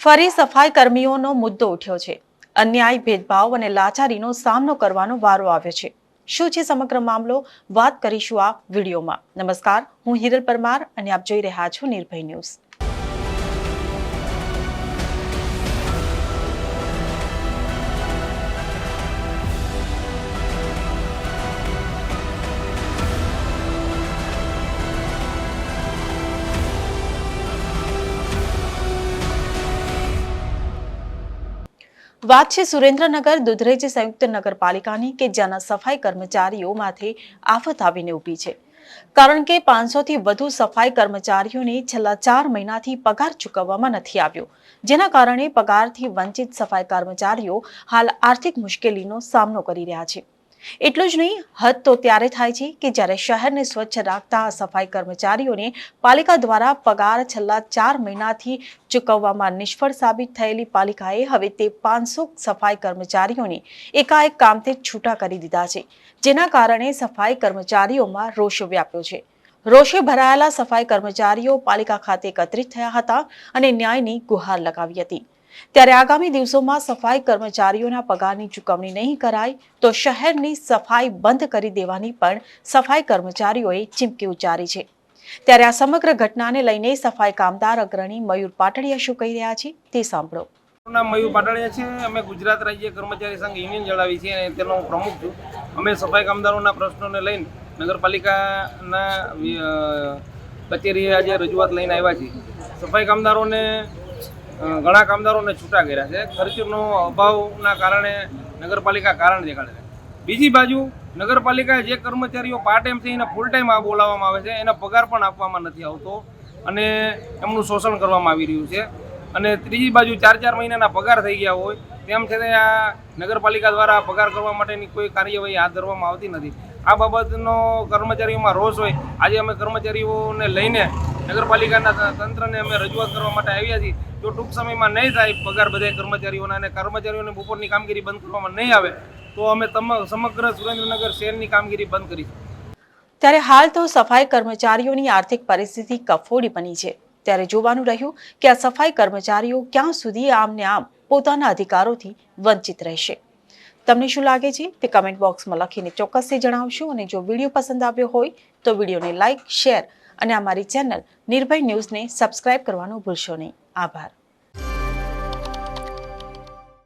ફરી સફાઈ કર્મીઓનો મુદ્દો ઉઠ્યો છે. અન્યાય, ભેદભાવ અને લાચારીનો સામનો કરવાનો વારો આવ્યો છે. શું છે સમગ્ર મામલો? વાત કરીશું આ વિડીયોમાં. નમસ્કાર, હું હિરલ પરમાર અને આપ જોઈ રહ્યા છો નિર્ભય ન્યૂઝ. વાત છે સુરેન્દ્રનગર, દુધરેજ સંયુક્ત નગરપાલિકાની કે જ્યાંના સફાઈ કર્મચારીઓ માથે આફત આવીને ઊભી છે. કારણ કે પાંચસોથી વધુ સફાઈ કર્મચારીઓને છેલ્લા ચાર મહિનાથી પગાર ચૂકવવામાં નથી આવ્યો. જેના કારણે પગારથી વંચિત સફાઈ કર્મચારીઓ હાલ આર્થિક મુશ્કેલીનો સામનો કરી રહ્યા છે. એટલું જ નહીં, હદ તો ત્યારે થાય છે કે જ્યારે શહેરને સ્વચ્છ રાખતા સફાઈ કર્મચારીઓને પાલિકા દ્વારા પગાર છેલ્લા ચાર મહિનાથી ચૂકવવામાં નિષ્ફળ સાબિત થયેલી પાલિકાએ હવે તે પાંચસો સફાઈ કર્મચારીઓને એકાએક કામથી છૂટા કરી દીધા છે, જેના કારણે સફાઈ કર્મચારીઓમાં રોષ વ્યાપ્યો છે. રોષે ભરાયેલા સફાઈ કર્મચારીઓ પાલિકા ખાતે એકત્રિત થયા હતા અને ન્યાયની ગુહાર લગાવી હતી. ત્યારે આગામી દિવસોમાં સફાઈ કર્મચારીઓના પગારની ચૂકવણી નહીં કરાય તો શહેરની સફાઈ બંધ કરી દેવાની પણ સફાઈ કર્મચારીઓએ ચીમકી ઉચ્ચારી છે. ત્યારે આ સમગ્ર ઘટનાને લઈને સફાઈ કામદાર અગ્રણી મયુર પાટડિયા શું કહી રહ્યા છે તે સાંભળો. નામ મયુર પાટડિયા છે. અમે ગુજરાત રાજ્ય કર્મચારી સંઘ યુનિયન જણાવી છે અને તેનો પ્રમુખ છું. અમે સફાઈ કામદારોના પ્રશ્નોને લઈને નગરપાલિકાના કચેરીએ આજે રજૂઆત લઈને આવ્યા છીએ. સફાઈ કામદારોને ઘણા કામદારોને છૂટા કર્યા છે. ખર્ચનો અભાવના કારણે નગરપાલિકા કારણ દેખાડે છે. બીજી બાજુ નગરપાલિકાએ જે કર્મચારીઓ પાર્ટ ટાઈમ છે એને ફૂલ ટાઈમ આ બોલાવવામાં આવે છે, એના પગાર પણ આપવામાં નથી આવતો અને એમનું શોષણ કરવામાં આવી રહ્યું છે. અને ત્રીજી બાજુ ચાર ચાર મહિનાના પગાર થઈ ગયા હોય, તેમ છતાં આ નગરપાલિકા દ્વારા પગાર કરવા માટેની કોઈ કાર્યવાહી હાથ ધરવામાં આવતી નથી. આ બાબતનો કર્મચારીઓમાં રોષ હોય. આજે અમે કર્મચારીઓને લઈને નગરપાલિકાના તંત્રને અમે રજૂઆત કરવા માટે આવ્યા છીએ. જો ટૂંક સમયમાં નહીં થાય, પગાર બધા કર્મચારીઓના અને કર્મચારીઓને બપોરની કામગીરી બંધ કરવામાં નહીં આવે, તો અમે સમગ્ર સુરેન્દ્રનગર શહેરની કામગીરી બંધ કરીશું ત્યારે હાલ તો સફાઈ કર્મચારીઓની આર્થિક પરિસ્થિતિ કફોડી બની છે. ત્યારે જોવાનું રહ્યું કે આ સફાઈ કર્મચારીઓ ક્યાં સુધી આમને આમ પોતાના અધિકારોથી વંચિત રહેશે. તમને શું લાગે છે તે કમેન્ટ બોક્સમાં લખીને ચોક્કસથી જણાવશો અને જો વીડિયો પસંદ આવ્યો હોય તો વિડીયોને લાઇક શેર અને અમારી ચેનલ નિર્ભય ન્યૂઝને સબસ્ક્રાઇબ કરવાનું ભૂલશો નહીં. આભાર.